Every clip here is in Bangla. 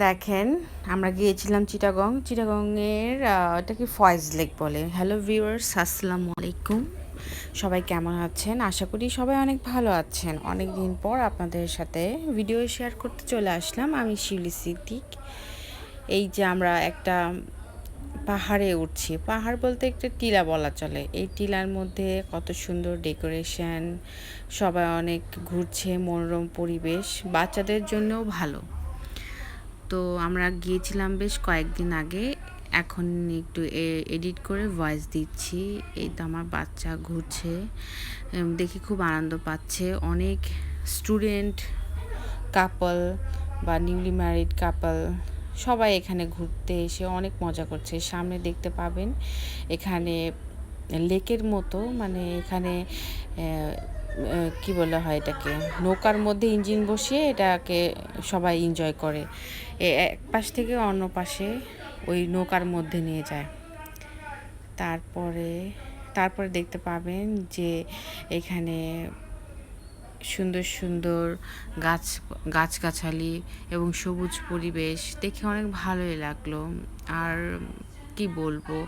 দেখেন আমরা গিয়েছিলাম চিটাগং। চিটাগংয়ের আহ, এটা কি ফয়েজ লেক বলে। হ্যালো ভিউয়ার্স আসসালামু আলাইকুম। সবাই কেমন আছেন? আশা করি সবাই অনেক ভালো আছেন। অনেক দিন পর আপনাদের সাথে ভিডিও শেয়ার করতে চলে আসলাম আমি শিউলি সিদ্দিক। এই যে আমরা একটা পাহাড়ে উঠছি। পাহাড় বলতে একটা টিলা বলা চলে। এই টিলার মধ্যে কত সুন্দর ডেকোরেশন সবাই অনেক ঘুরছে মনোরম পরিবেশ বাচ্চাদের জন্যও ভালো। তো আমরা গিয়েছিলাম বেশ কয়েকদিন আগে। এখন একটু এডিট করে ভয়েস দিচ্ছি। এই তো আমার বাচ্চা ঘুরছে। দেখে খুব আনন্দ পাচ্ছে। অনেক স্টুডেন্ট কাপল বা নিউলি ম্যারিড কাপল সবাই এখানে ঘুরতে এসে অনেক মজা করছে। সামনে দেখতে পাবেন এখানে লেকের মতো। মানে এখানে কি বলা হয় এটাকে? নৌকার মধ্যে ইঞ্জিন বসিয়ে এটাকে সবাই এনজয় করে। এক পাশ থেকে অন্য পাশে ওই নৌকার মধ্যে নিয়ে যায়। তারপরে তারপরে দেখতে পাবেন যে এখানে সুন্দর সুন্দর গাছ, গাছগাছালি এবং সবুজ পরিবেশ। দেখে অনেক ভালোই লাগল। আর কি বলব?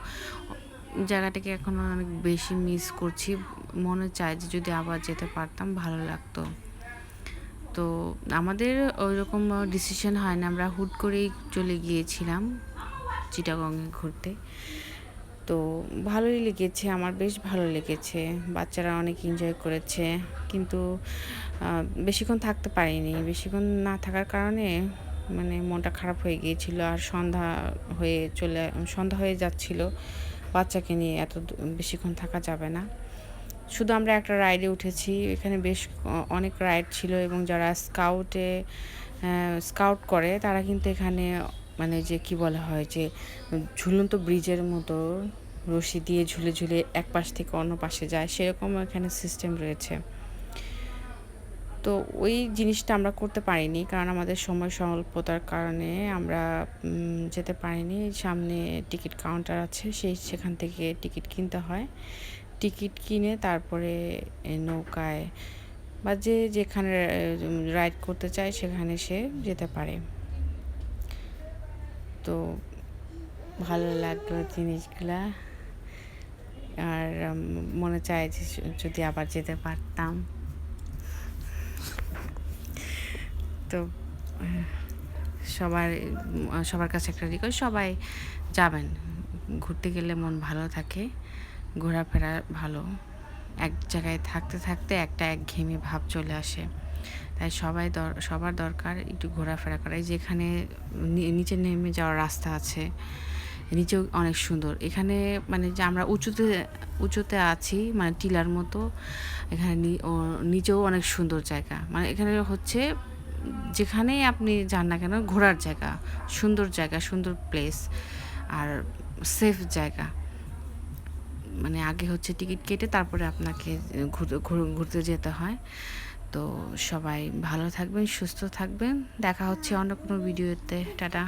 জায়গাটাকে এখন অনেক বেশি মিস করছি। মনে চায় যে যদি আবার যেতে পারতাম, ভালো লাগতো। তো আমাদের ওইরকম ডিসিশন হয় না। আমরা হুট করেই চলে গিয়েছিলাম চিটাগংয়ে ঘুরতে। তো ভালোই লেগেছে, আমার বেশ ভালো লেগেছে। বাচ্চারা অনেক এনজয় করেছে। কিন্তু বেশিক্ষণ থাকতে পারিনি। বেশিক্ষণ না থাকার কারণে মানে মনটা খারাপ হয়ে গিয়েছিল আর সন্ধ্যা হয়ে চলে, সন্ধ্যা হয়ে যাচ্ছিল। বাচ্চাকে নিয়ে এত বেশিক্ষণ থাকা যাবে না। শুধু আমরা একটা রাইডে উঠেছি, এখানে বেশ অনেক রাইড ছিল এবং যারা স্কাউটে স্কাউট করে, তারা কিন্তু এখানে মানে যে কি বলা হয় যে, ঝুলন্ত ব্রিজের মতো রশি দিয়ে ঝুলে ঝুলে এক পাশ থেকে অন্য পাশে যায়, সেরকম এখানে সিস্টেম রয়েছে। তো ওই জিনিসটা আমরা করতে পারিনি, কারণ আমাদের সময় স্বল্পতার কারণে আমরা যেতে পারিনি। সামনে টিকিট কাউন্টার আছে, সেই সেখান থেকে টিকিট কিনতে হয়। টিকিট কিনে তারপরে নৌকায় বা যে যেখানে রাইড করতে চায় সেখানে সে যেতে পারে। তো ভালো লাগল জিনিসগুলা। আর মনে চায় যে যদি আবার যেতে পারতাম। তো সবার সবার কাছে একটা রিকোয়েস্ট সবাই যাবেন। ঘুরতে গেলে মন ভালো থাকে, ঘোরাফেরা ভালো। এক জায়গায় থাকতে থাকতে একটা এক একঘেয়েমি ভাব চলে আসে। তাই সবাই সবার দরকার একটু ঘোরাফেরা করা যেখানে নিচে নেমে যাওয়ার রাস্তা আছে, নিচেও অনেক সুন্দর। এখানে মানে যে আমরা উঁচুতে উঁচুতে আছি মানে টিলার মতো, এখানে নিচেও অনেক সুন্দর জায়গা। মানে এখানে হচ্ছে যেখানেই আপনি যান না কেন, ঘোরার জায়গা, সুন্দর জায়গা, সুন্দর প্লেস আর সেফ জায়গা। মানে আগে হচ্ছে টিকিট কেটে তারপরে আপনাকে ঘুরতে যেতে হয়। তো সবাই ভালো থাকবেন, সুস্থ থাকবেন। দেখা হচ্ছে অন্য কোনো ভিডিওতে টাটা।